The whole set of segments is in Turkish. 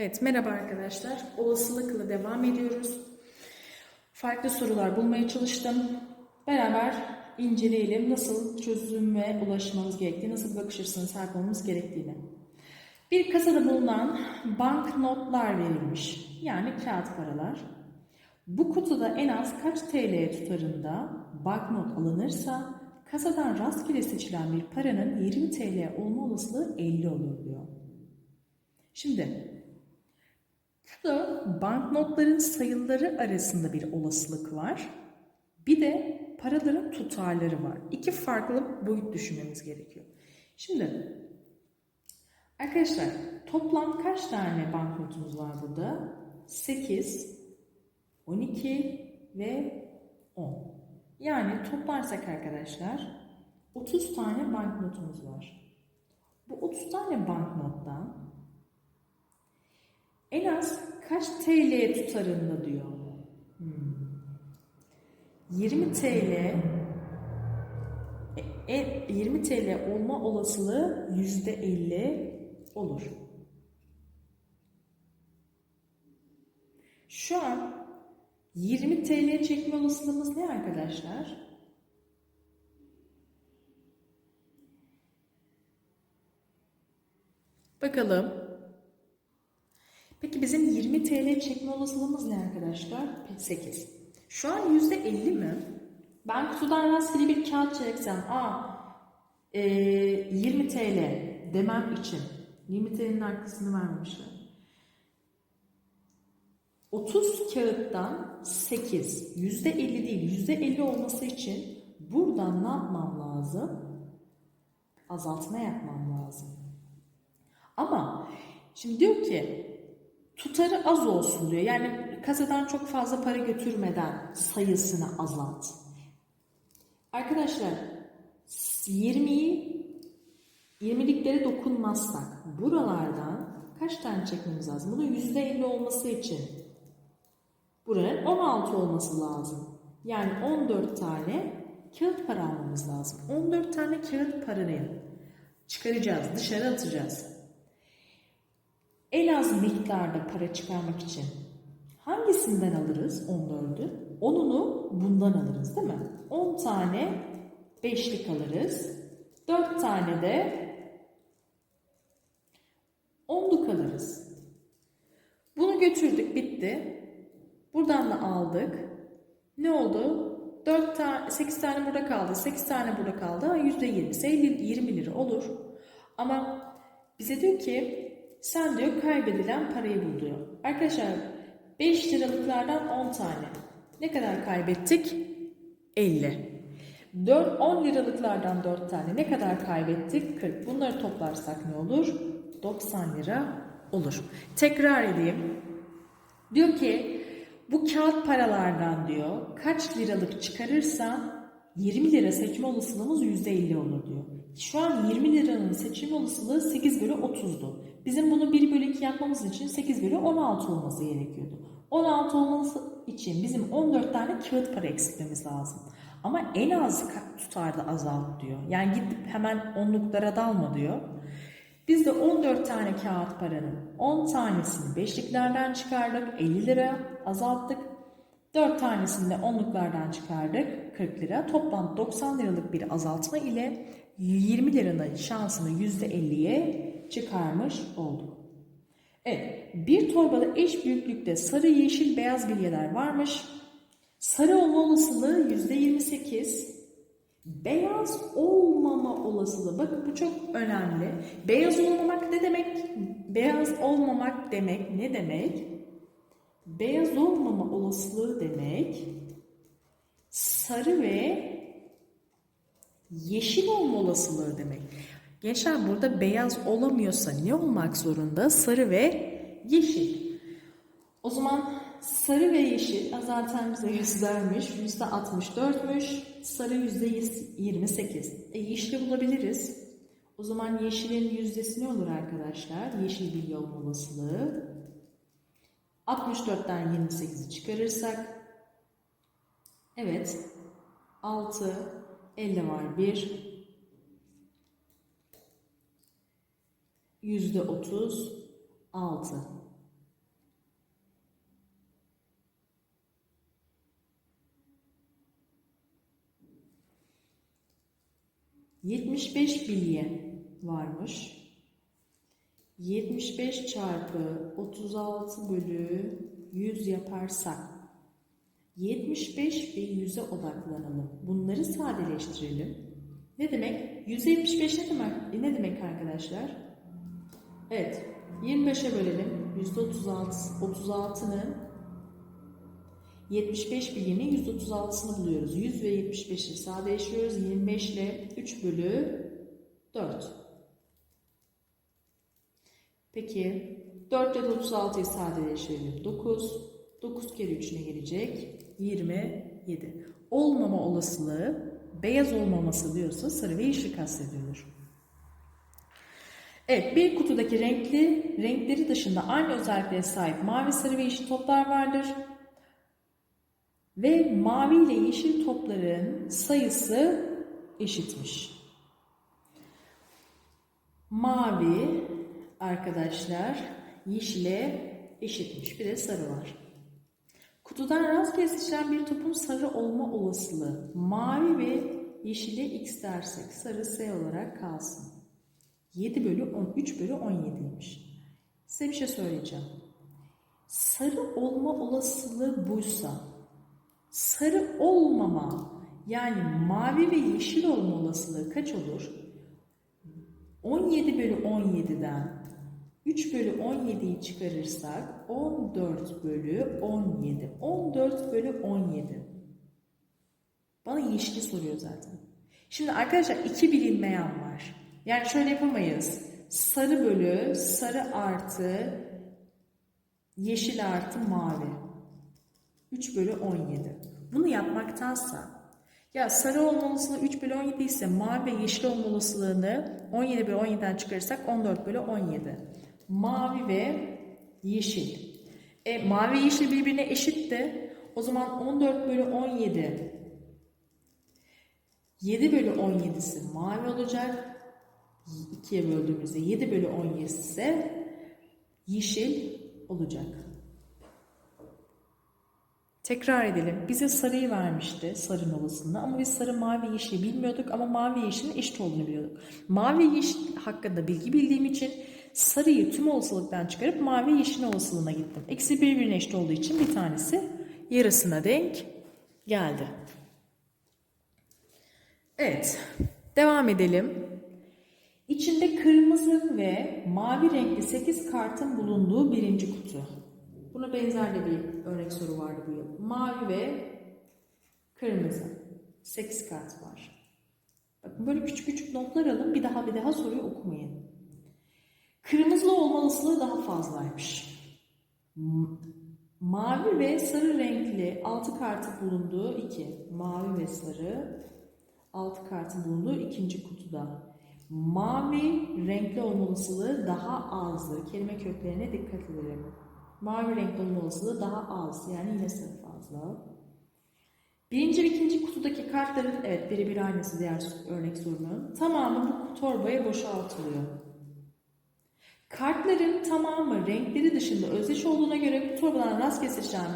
Evet, merhaba arkadaşlar. Olasılıkla devam ediyoruz. Farklı sorular bulmaya çalıştım. Beraber inceleyelim nasıl çözüme ulaşmamız gerektiği, nasıl bakış açısına sahip gerektiğini. Bir kasada bulunan banknotlar verilmiş. Yani kağıt paralar. Bu kutuda en az kaç TL tutarında banknot alınırsa kasadan rastgele seçilen bir paranın 20 TL olma olasılığı 50 olur diyor. Şimdi banknotların sayıları arasında bir olasılık var. Bir de paraların tutarları var. İki farklı boyut düşünmemiz gerekiyor. Şimdi arkadaşlar toplam kaç tane banknotumuz var burada? 8, 12 ve 10. Yani toplarsak arkadaşlar 30 tane banknotumuz var. Bu 30 tane banknottan en az kaç TL tutarında diyor. Hmm. 20 TL e, e, 20 TL olma olasılığı %50 olur. Şu an 20 TL çekme olasılığımız ne arkadaşlar? Bakalım. Peki bizim 20 TL çekme olasılığımız ne arkadaşlar? 8. Şu an %50 mi? Ben kutudan rastgele bir kağıt çeksem, aa e, 20 TL demem için 20 TL'nin arkasını vermemişler. 30 kağıttan 8, %50 değil, %50 olması için buradan ne yapmam lazım? Azaltma yapmam lazım. Ama şimdi diyor ki tutarı az olsun diyor. Yani kasadan çok fazla para götürmeden sayısını azalt. Arkadaşlar 20'yi 20'liklere dokunmazsak buralardan kaç tane çekmemiz lazım? Bunun %50 olması için buranın 16 olması lazım. Yani 14 tane kağıt para almamız lazım. 14 tane kağıt parayı çıkaracağız, dışarı atacağız en az miktarda para çıkarmak için hangisinden alırız 14'ü? 10'unu bundan alırız değil mi? 10 tane beşlik alırız. 4 tane de onluk alırız. Bunu götürdük bitti. Buradan da aldık. Ne oldu? 4 tane, 8 tane burada kaldı. 8 tane burada kaldı. %20 50, 20 lira olur. Ama bize diyor ki sen diyor kaybedilen parayı bul diyor. Arkadaşlar 5 liralıklardan 10 tane. Ne kadar kaybettik? 50. 4, 10 liralıklardan 4 tane. Ne kadar kaybettik? 40. Bunları toplarsak ne olur? 90 lira olur. Tekrar edeyim. Diyor ki bu kağıt paralardan diyor kaç liralık çıkarırsa 20 lira seçme olasılığımız %50 olur diyor. Şu an 20 liranın seçim olasılığı 8 bölü 30'du. Bizim bunu 1 bölü 2 yapmamız için 8 bölü 16 olması gerekiyordu. 16 olması için bizim 14 tane kağıt para eksiltmemiz lazım. Ama en az tutarda azalt diyor. Yani gidip hemen onluklara dalma diyor. Biz de 14 tane kağıt paranın 10 tanesini beşliklerden çıkardık. 50 lira azalttık. 4 tanesini de onluklardan çıkardık 40 lira. Toplam 90 liralık bir azaltma ile 20 liranın şansını %50'ye çıkarmış olduk. Evet, bir torbada eş büyüklükte sarı, yeşil, beyaz bilyeler varmış. Sarı olma olasılığı %28. Beyaz olmama olasılığı. Bakın bu çok önemli. Beyaz olmamak ne demek? Beyaz olmamak demek ne demek? Beyaz olmama olasılığı demek sarı ve yeşil olma olasılığı demek. Gençler burada beyaz olamıyorsa ne olmak zorunda? Sarı ve yeşil. O zaman sarı ve yeşil zaten bize göstermiş. %64'müş. Sarı %28. E, yeşili bulabiliriz. O zaman yeşilin yüzdesi ne olur arkadaşlar? Yeşil bilgi olma olasılığı. 64'ten 28'i çıkarırsak evet 6 50 var 1. Yüzde 36. Yetmiş beş bilye varmış. 75 çarpı 36 bölü 100 yaparsak 75 ve 100'e odaklanalım. Bunları sadeleştirelim. Ne demek? 175 ne demek? Ne demek arkadaşlar? Evet. 25'e bölelim. %36 36'nın 75 birini %36'sını buluyoruz. 100 ve 75'i sadeleştiriyoruz. 25 ile 3 bölü 4. Peki 4 ile 36'yı sadeleştirelim. 9. 9 kere 3 ne gelecek? 27. Olmama olasılığı beyaz olmaması diyorsa sarı ve yeşil kastediyordur. Evet, bir kutudaki renkli, renkleri dışında aynı özelliklere sahip mavi, sarı ve yeşil toplar vardır. Ve mavi ile yeşil topların sayısı eşitmiş. Mavi arkadaşlar yeşile eşitmiş. Bir de sarı var. Kutudan rastgele seçilen bir topun sarı olma olasılığı mavi ve yeşile x dersek sarı s olarak kalsın. 7 bölü 13 bölü 17'ymiş. Size bir şey söyleyeceğim. Sarı olma olasılığı buysa sarı olmama yani mavi ve yeşil olma olasılığı kaç olur? 17 bölü 17'den 3 bölü 17'yi çıkarırsak 14 bölü 17. 14 bölü 17. Bana yeşili soruyor zaten. Şimdi arkadaşlar iki bilinmeyen var. Yani şöyle yapamayız. Sarı bölü sarı artı yeşil artı mavi. 3 bölü 17. Bunu yapmaktansa ya sarı olma olasılığı 3 bölü 17 ise mavi ve yeşil olma olasılığını 17 bölü 17'den çıkarırsak 14 bölü 17. Mavi ve yeşil. E, mavi ve yeşil birbirine eşitti. O zaman 14 bölü 17 7 bölü 17'si mavi olacak. 2'ye böldüğümüzde 7 bölü 17 ise yeşil olacak. Tekrar edelim. Bize sarıyı vermişti sarının olasılığını ama biz sarı, mavi, yeşili bilmiyorduk ama mavi yeşilin eşit olduğunu biliyorduk. Mavi yeşil hakkında bilgi bildiğim için sarıyı tüm olasılıktan çıkarıp mavi yeşil olasılığına gittim. Eksi birbirine eşit olduğu için bir tanesi yarısına denk geldi. Evet, devam edelim. İçinde kırmızı ve mavi renkli 8 kartın bulunduğu birinci kutu. Buna benzer de bir örnek soru vardı bu yıl. Mavi ve kırmızı. 8 kart var. Bakın böyle küçük küçük notlar alın. Bir daha bir daha soruyu okumayın. Kırmızılı olma olasılığı daha fazlaymış. Mavi ve sarı renkli 6 kartı bulunduğu 2. Mavi ve sarı 6 kartın bulunduğu ikinci kutuda. Mavi renkli olma olasılığı daha azdı. Kelime köklerine dikkat edelim. Mavi renkli olma olasılığı daha az. Yani yine sayı fazla. Birinci ve ikinci kutudaki kartların, evet birebir aynısı diğer örnek sorunun. Tamamı bu torbaya boşaltılıyor. Kartların tamamı renkleri dışında özdeş olduğuna göre bu torbadan rastgele seçilen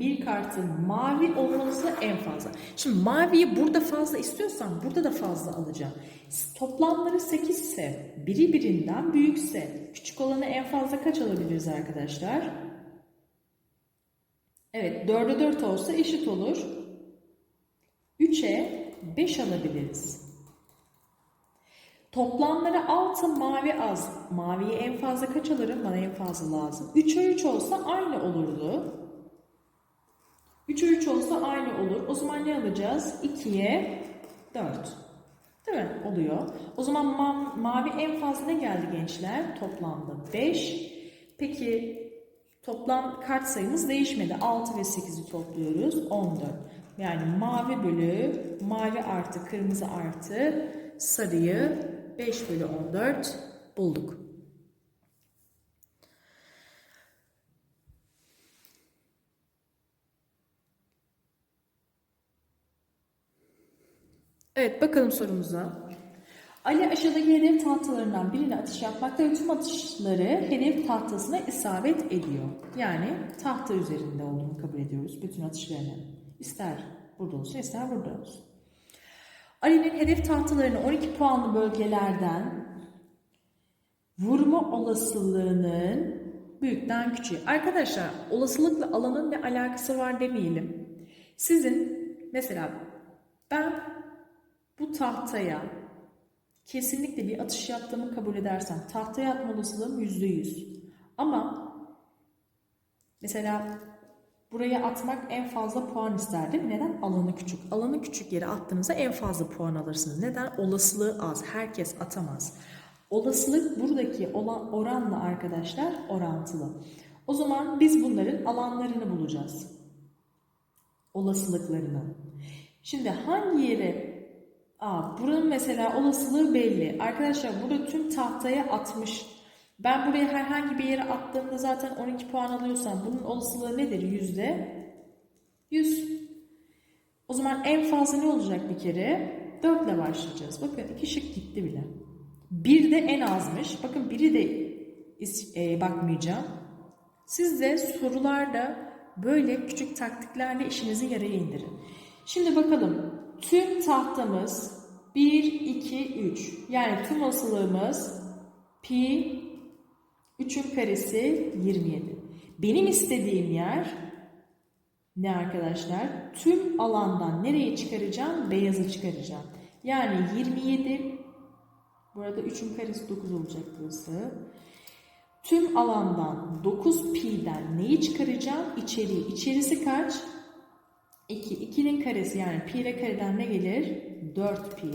bir kartın mavi olması en fazla. Şimdi maviyi burada fazla istiyorsam burada da fazla alacağım. Toplamları 8 ise biri birinden büyükse küçük olanı en fazla kaç alabiliriz arkadaşlar? Evet 4'e 4 olsa eşit olur. 3'e 5 alabiliriz. Toplamları 6 mavi az. Maviyi en fazla kaç alırım? Bana en fazla lazım. 3'e 3 olsa aynı olurdu. 3'e 3 olsa aynı olur. O zaman ne alacağız? 2'ye 4. Değil mi? Oluyor. O zaman ma mavi en fazla ne geldi gençler? Toplamda 5. Peki toplam kart sayımız değişmedi. 6 ve 8'i topluyoruz. 14. Yani mavi bölü mavi artı kırmızı artı sarıyı 5 bölü 14 bulduk. Evet bakalım sorumuza. Ali aşağıdaki hedef tahtalarından birine atış yapmakta ve tüm atışları hedef tahtasına isabet ediyor. Yani tahta üzerinde olduğunu kabul ediyoruz bütün atışlarını. İster burada olsun ister burada olsun. Ali'nin hedef tahtalarını 12 puanlı bölgelerden vurma olasılığının büyükten küçüğe. Arkadaşlar olasılıkla alanın ne alakası var demeyelim. Sizin mesela ben bu tahtaya kesinlikle bir atış yaptığımı kabul edersem tahtaya atma olasılığım %100. Ama mesela buraya atmak en fazla puan ister değil mi? Neden? Alanı küçük. Alanı küçük yere attığınızda en fazla puan alırsınız. Neden? Olasılığı az. Herkes atamaz. Olasılık buradaki olan oranla arkadaşlar orantılı. O zaman biz bunların alanlarını bulacağız. Olasılıklarını. Şimdi hangi yere Aa, buranın mesela olasılığı belli. Arkadaşlar burada tüm tahtaya atmış. Ben buraya herhangi bir yere attığımda zaten 12 puan alıyorsam bunun olasılığı nedir? Yüzde 100. O zaman en fazla ne olacak bir kere? 4 ile başlayacağız. Bakın iki şık gitti bile. Bir de en azmış. Bakın biri de e, bakmayacağım. Siz de sorularda böyle küçük taktiklerle işinizi yaraya indirin. Şimdi bakalım. Tüm tahtamız 1, 2, 3. Yani tüm olasılığımız pi 3'ün karesi 27. Benim istediğim yer ne arkadaşlar? Tüm alandan nereye çıkaracağım? Beyazı çıkaracağım. Yani 27 burada 3'ün karesi 9 olacak burası. Tüm alandan 9 pi'den neyi çıkaracağım? İçeriği. İçerisi kaç? 2. 2'nin karesi yani pi ile kareden ne gelir? 4 pi.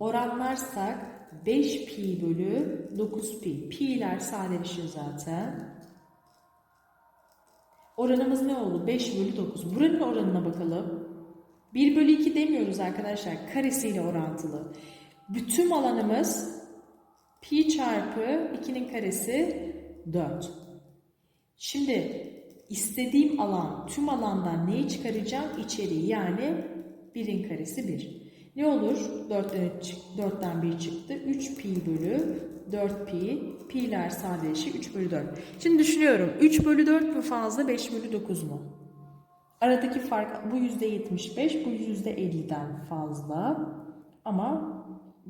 Oranlarsak 5 pi bölü 9 pi. Pi'ler sadeleşiyor zaten. Oranımız ne oldu? 5 bölü 9. Buranın oranına bakalım. 1 bölü 2 demiyoruz arkadaşlar. Karesiyle orantılı. Bütün alanımız pi çarpı 2'nin karesi 4. Şimdi istediğim alan, tüm alandan neyi çıkaracağım? İçeriği yani 1'in karesi 1. Ne olur? 4'ten, 4'ten 1 çıktı. 3 pi bölü 4 pi. Pi'ler sadeleşi 3 bölü 4. Şimdi düşünüyorum. 3 bölü 4 mü fazla 5 bölü 9 mu? Aradaki fark bu %75 bu %50'den fazla. Ama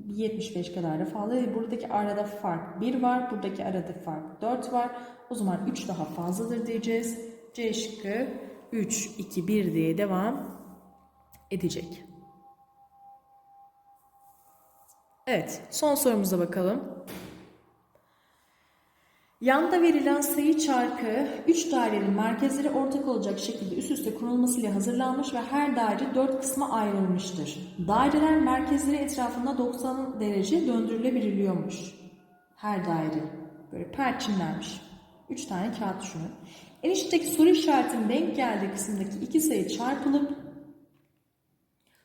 75 kadar da fazla. Buradaki arada fark 1 var. Buradaki arada fark 4 var. O zaman 3 daha fazladır diyeceğiz. C şıkkı 3, 2, 1 diye devam edecek. Evet, son sorumuza bakalım. Yanda verilen sayı çarkı 3 dairenin merkezleri ortak olacak şekilde üst üste kurulmasıyla hazırlanmış ve her daire 4 kısma ayrılmıştır. Daireler merkezleri etrafında 90 derece döndürülebiliyormuş. Her daire. Böyle perçinlenmiş. 3 tane kağıt düşünün. En içteki soru işaretinin denk geldiği kısımdaki iki sayı çarpılıp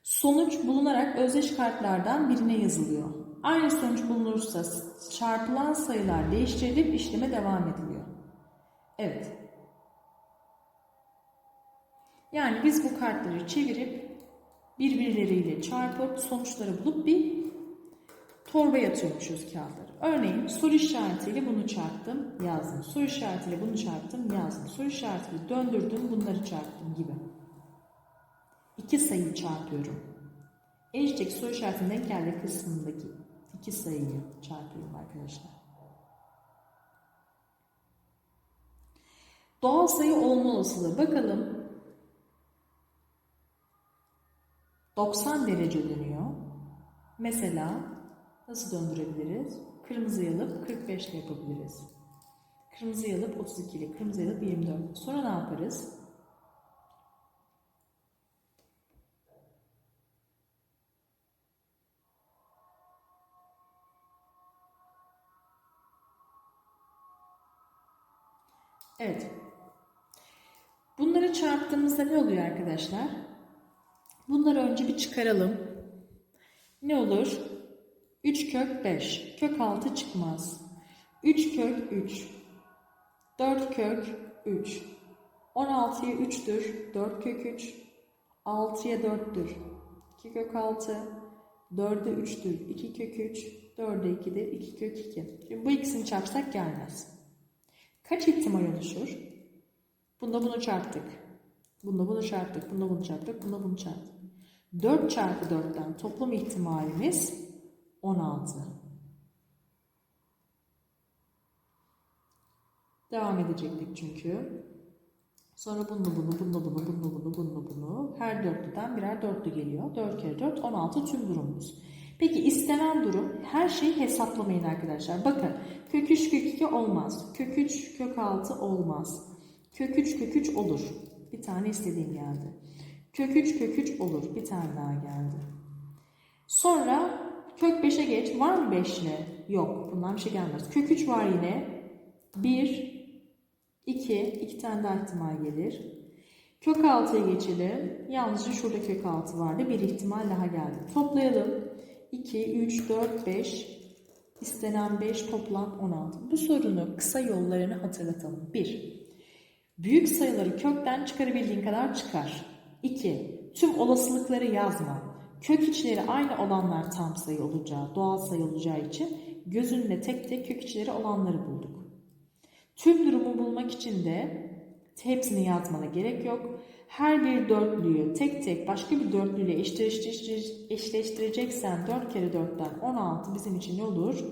sonuç bulunarak özdeş kartlardan birine yazılıyor. Aynı sonuç bulunursa çarpılan sayılar değiştirilip işleme devam ediliyor. Evet. Yani biz bu kartları çevirip birbirleriyle çarpıp sonuçları bulup bir torbaya atıyormuşuz kağıtları. Örneğin soru işaretiyle bunu çarptım, yazdım. Soru işaretiyle bunu çarptım, yazdım. Soru işaretiyle döndürdüm, bunları çarptım gibi. İki sayıyı çarpıyorum. İçteki soru işaretinin denk geldiği kısmındaki iki sayıyı çarpıyorum arkadaşlar. Doğal sayı olma olasılığı. Bakalım. 90 derece dönüyor. Mesela nasıl döndürebiliriz? Kırmızı alıp 45 ile yapabiliriz. Kırmızı alıp 32 ile, kırmızı alıp 24. Sonra ne yaparız? Çarptığımızda ne oluyor arkadaşlar? Bunları önce bir çıkaralım. Ne olur? 3 kök 5. Kök 6 çıkmaz. 3 kök 3. 4 kök 3. 16'ya 3'tür. 4 kök 3. 6'ya 4'tür. 2 kök 6. 4'e 3'tür. 2 kök 3. 4'e 2'dir. 2 kök 2. Şimdi bu ikisini çarpsak gelmez. Kaç ihtimal oluşur? Bunda bunu çarptık. Bunda bunu çarptık. Bunda bunu çarptık. Bunda bunu çarptık. 4 çarpı 4'ten toplam ihtimalimiz 16. Devam edecektik çünkü. Sonra bunu, bunu, bunu, bunu, bunu, bunu, bunu, bunu. Her dörtlüden birer dörtlü geliyor. 4 kere 4, 16 tüm durumumuz. Peki istenen durum her şeyi hesaplamayın arkadaşlar. Bakın kök 3 kök 2 olmaz. Kök 3 kök 6 olmaz. Kök 3 kök 3 olur. Bir tane istediğim geldi. Kök 3 kök 3 olur. Bir tane daha geldi. Sonra kök 5'e geç. Var mı 5'li? Yok. Bundan bir şey gelmez. Kök 3 var yine. 1 2, iki tane daha ihtimal gelir. Kök 6'ya geçelim. Yalnızca şurada kök 6 vardı. Bir ihtimal daha geldi. Toplayalım. 2, 3, 4, 5. İstenen 5 toplam 16. Bu sorunu kısa yollarını hatırlatalım. 1. Büyük sayıları kökten çıkarabildiğin kadar çıkar. 2. Tüm olasılıkları yazma. Kök içleri aynı olanlar tam sayı olacağı, doğal sayı olacağı için gözünle tek tek kök içleri olanları bulduk. Tüm durumu bulmak için de hepsini yazmana gerek yok. Her bir dörtlüyü tek tek başka bir dörtlüyle eşleştir- eşleştireceksen 4 kere 4'ten 16 bizim için ne olur?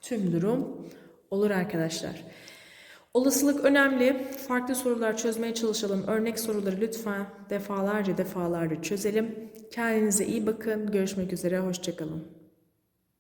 Tüm durum olur arkadaşlar. Olasılık önemli. Farklı sorular çözmeye çalışalım. Örnek soruları lütfen defalarca defalarca çözelim. Kendinize iyi bakın. Görüşmek üzere. Hoşçakalın.